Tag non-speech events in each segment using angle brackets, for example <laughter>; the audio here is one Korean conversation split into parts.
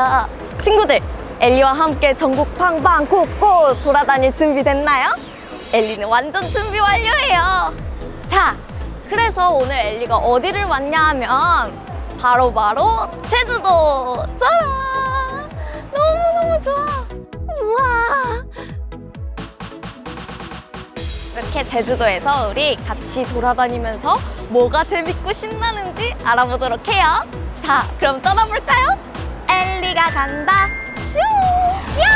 볼게요. 친구들, 엘리와 함께 전국 방방 곳곳 돌아다닐 준비 됐나요? 엘리는 완전 준비 완료예요. 자, 그래서 오늘 엘리가 어디를 왔냐 하면 바로 바로 제주도. 짜란! 너무너무 좋아. 우와. 이렇게 제주도에서 우리 같이 돌아다니면서 뭐가 재밌고 신나는지 알아보도록 해요. 자, 그럼 떠나볼까요? 엘리가 간다. 슈! 야!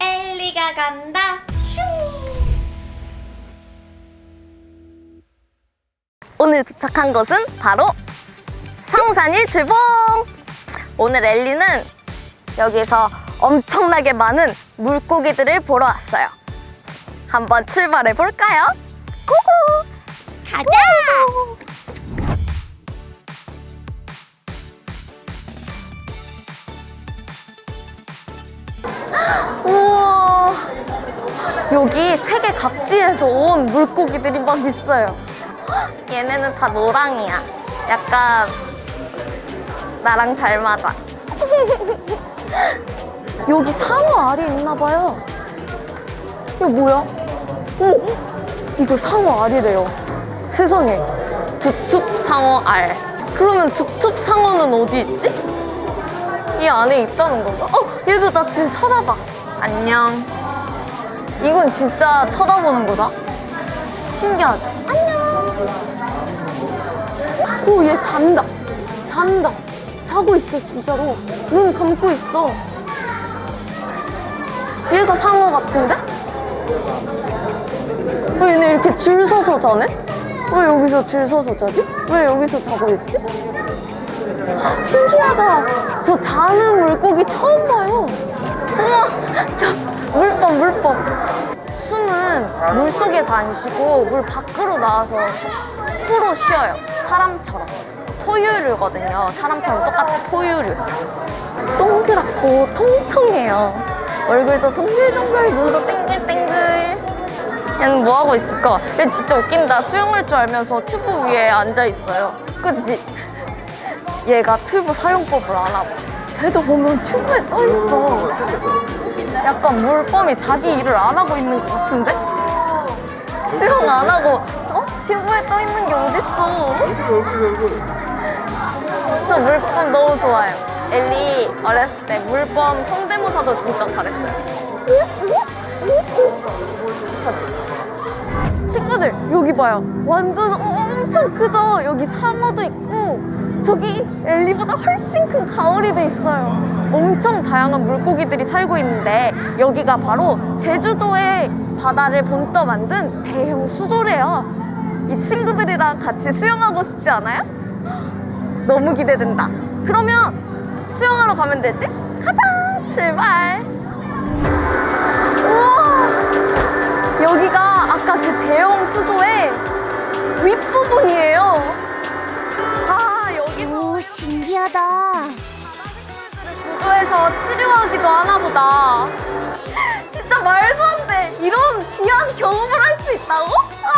엘리가 간다. 슈! 오늘 도착한 곳은 바로 상산 일 출봉! 오늘 엘리는 여기서 엄청나게 많은 물고기들을 보러 왔어요. 한번 출발해 볼까요? 고고! 가자! 우와! 여기 세계 각지에서 온 물고기들이 막 있어요. 얘네는 다 노랑이야. 약간 나랑 잘 맞아. <laughs> 여기 상어 알이 있나 봐요. 이거 뭐야? 오! 이거 상어 알이래요. 세상에. 두툭 상어 알. 그러면 두툭 상어는 어디 있지? 이 안에 있다는 건가? 어! 얘도 나 지금 쳐다봐. 안녕. 이건 진짜 쳐다보는 거다. 신기하지? 안녕. 오, 얘 잔다. 잔다. 자고 있어, 진짜로. 눈 감고 있어. 얘가 상어 같은데? 왜 얘네 이렇게 줄 서서 자네? 왜 여기서 줄 서서 자지? 왜 여기서 자고 있지? 신기하다. 저 자는 물고기 처음 봐요. 우와, 저 물범, 물범. 숨은 물 속에서 안 쉬고 물 밖으로 나와서 코로 쉬어요. 사람처럼. 포유류거든요. 사람처럼 똑같이 포유류. 동그랗고 통통해요. 얼굴도 동글동글, 눈도 땡글땡글. 얘는 뭐 하고 있을까? 얘 진짜 웃긴다. 수영할 줄 알면서 튜브 위에 앉아 있어요. 그치? <laughs> 얘가 튜브 사용법을 봐. 쟤도 보면 튜브에 떠 있어. 약간 물범이 자기 일을 안 하고 있는 것 같은데? 수영 안 하고 어? 튜브에 떠 있는 게 어딨어? 저 물범 너무 좋아요. 엘리 어렸을 때 물범 성대모사도 진짜 잘했어요. 비슷하지? 친구들 여기 봐요. 완전 엄청 크죠? 여기 상어도 있고 저기 엘리보다 훨씬 큰 가오리도 있어요. 엄청 다양한 물고기들이 살고 있는데 여기가 바로 제주도의 바다를 본떠 만든 대형 수조래요. 이 친구들이랑 같이 수영하고 싶지 않아요? <gasps> 너무 기대된다. 그러면 수영하러 가면 되지? 가자! 출발! 여기가 아까 그 대형 수조의 윗부분이에요. 아, 여기서 오 신기하다. 구조해서 치료하기도 하나 보다. <laughs> 진짜 말도 안 돼. 이런 귀한 경험을 할 수 있다고? <laughs> 아,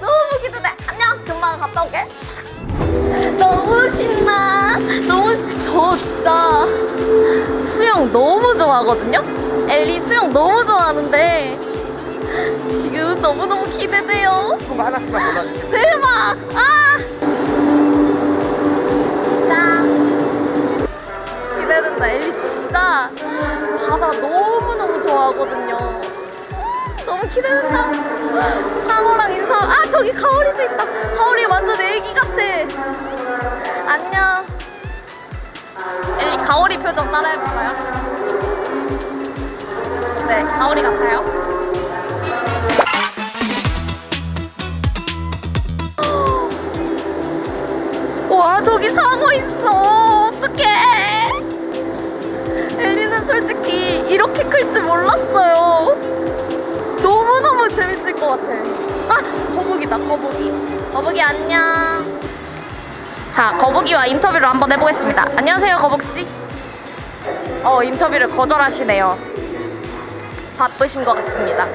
너무 기대돼. 안녕. 금방 갔다 올게. 너무 신나. 너무 시- 저 진짜 수영 너무 좋아하거든요. 엘리 수영 너무 좋아하는데 지금 너무 너무 기대돼요. 품 하나씩만 더 놔주세요. 대박! 아! 짠! 기대된다. 엘리 진짜 바다 너무너무 좋아하거든요. 기대된다. 상어랑 인사. 아, 저기 가오리도 있다. 가오리 완전 애기 같아. 안녕. 엘리 가오리 표정 따라해볼까요? 네, 가오리 같아요. 와 저기 상어 있어 어떡해 엘리는 솔직히 이렇게 클 줄 몰랐어요 것 같아. 아 거북이다 거북이. 거북이 안녕. 자 거북이와 인터뷰를 한번 해보겠습니다. 안녕하세요 거북씨. 어 인터뷰를 거절하시네요. 바쁘신 것 같습니다.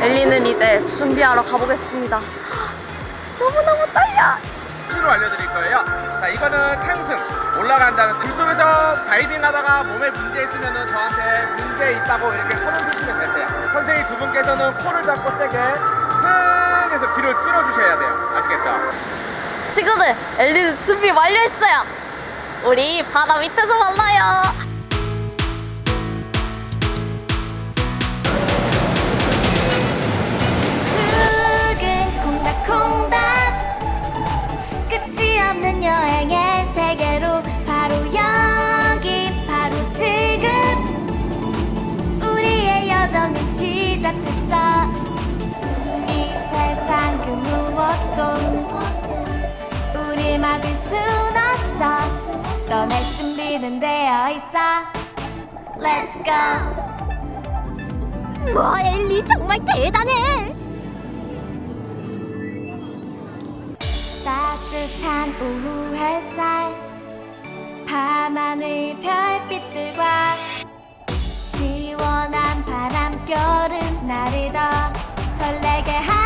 엘리는 이제 준비하러 가보겠습니다. <gasps> 너무너무 떨려. 수로 알려드릴 거예요. 자, 이거는 상승 올라간다는 뜻. 물속에서 다이빙 하다가 몸에 문제 있으면은 저한테 문제 있다고 이렇게 손을 드시면 되세요. 선생님 두 분께서는 코를 잡고 세게 흥 해서 뒤를 뚫어주셔야 돼요. 아시겠죠? 친구들, 엘리는 준비 완료했어요. 우리 바다 밑에서 만나요. Let's go. 와 엘리 정말 대단해. 따뜻한 오후 햇살 밤하늘 별빛들과 시원한 바람결은 나를 더 설레게 하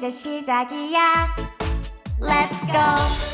이제 시작이야. Let's go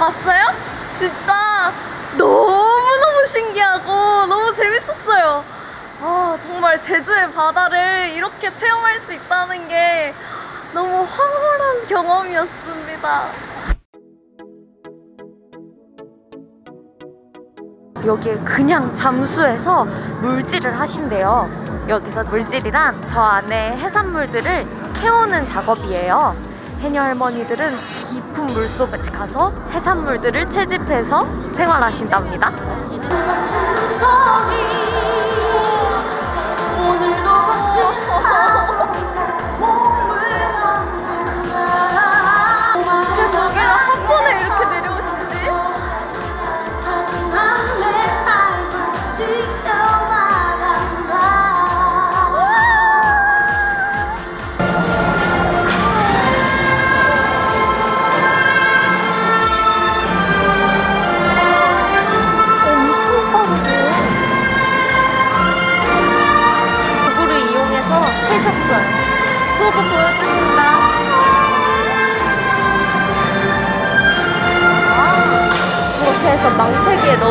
봤어요? 진짜 너무너무 신기하고 너무 재밌었어요. 아, 정말 제주의 바다를 이렇게 체험할 수 있다는 게 너무 황홀한 경험이었습니다. 여기에 그냥 잠수해서 물질을 하신대요. 여기서 물질이란 저 안에 해산물들을 캐오는 작업이에요. 해녀 할머니들은 깊은 물속에 가서 해산물들을 채집해서 생활하신답니다. 어떻게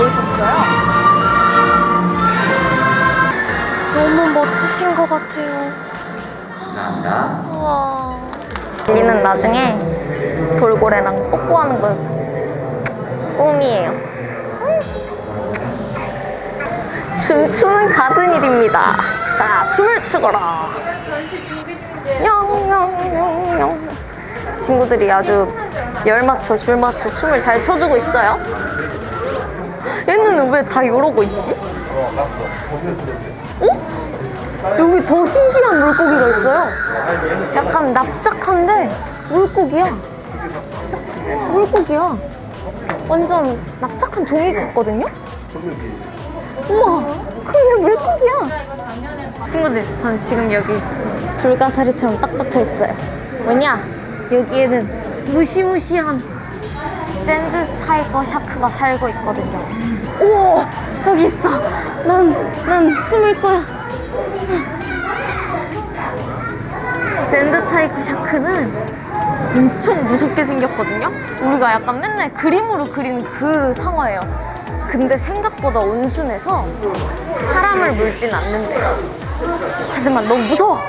넣으셨어요. 너무 멋지신 것 같아요. 감사합니다. 우와. 리는 나중에 돌고래랑 뽀뽀하는 거 꿈이에요. 춤추는 가든일입니다. 자, 춤을 추거라. 영영영영. 친구들이 아주 열 맞춰 줄 맞춰 춤을 잘 춰주고 있어요. 얘는 왜 다 이러고 있지? 어? 여기 더 신기한 물고기가 있어요. 약간 납작한데 물고기야. 물고기야. 완전 납작한 종이 같거든요? 우와, 근데 물고기야. 친구들, 전 지금 여기 불가사리처럼 딱 붙어 있어요. 왜냐? 여기에는 무시무시한 샌드 타이거 샤크가 살고 있거든요. 우와, 저기 있어. 난, 난 숨을 거야. 샌드 타이거 샤크는 엄청 무섭게 생겼거든요? 우리가 약간 맨날 그림으로 그리는 그 상어예요. 근데 생각보다 온순해서 사람을 물진 않는데요. 하지만 너무 무서워.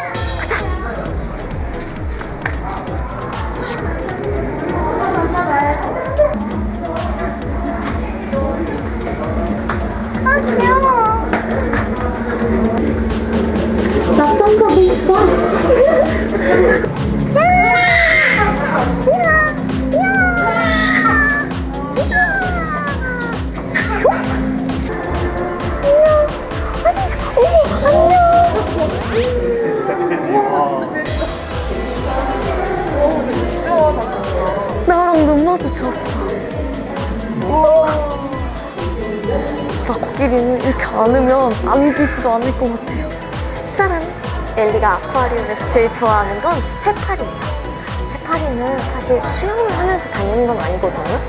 나랑 눈 마주쳤어. 나 코끼리는 이렇게 안으면 안기지도 않을 것 같아요. 짜란! 엘리가 아쿠아리움에서 제일 좋아하는 건 해파리예요. 해파리는 사실 수영을 하면서 다니는 건 아니거든요.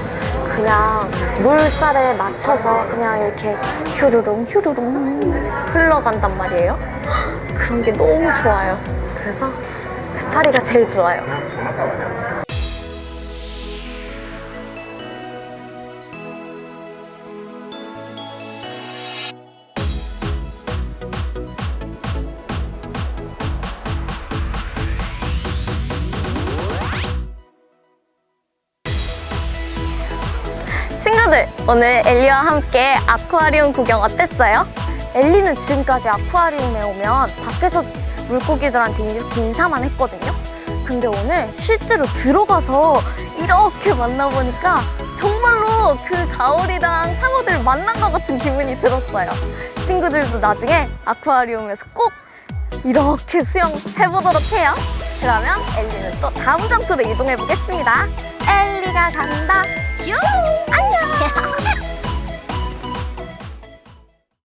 그냥 물살에 맞춰서 그냥 이렇게 휴르릉 휴르릉 흘러간단 말이에요. 그런 게 너무 좋아요. 그래서 해파리가 제일 좋아요. 친구들, 오늘 엘리와 함께 아쿠아리움 구경 어땠어요? 엘리는 지금까지 아쿠아리움에 오면 밖에서 물고기들한테 이렇게 인사만 했거든요. 근데 오늘 실제로 들어가서 이렇게 만나보니까 정말로 그 가오리랑 상어들을 만난 것 같은 기분이 들었어요. 친구들도 나중에 아쿠아리움에서 꼭 이렇게 수영해보도록 해요. 그러면 엘리는 또 다음 장소로 이동해 보겠습니다. 엘리가 간다. 유! <laughs>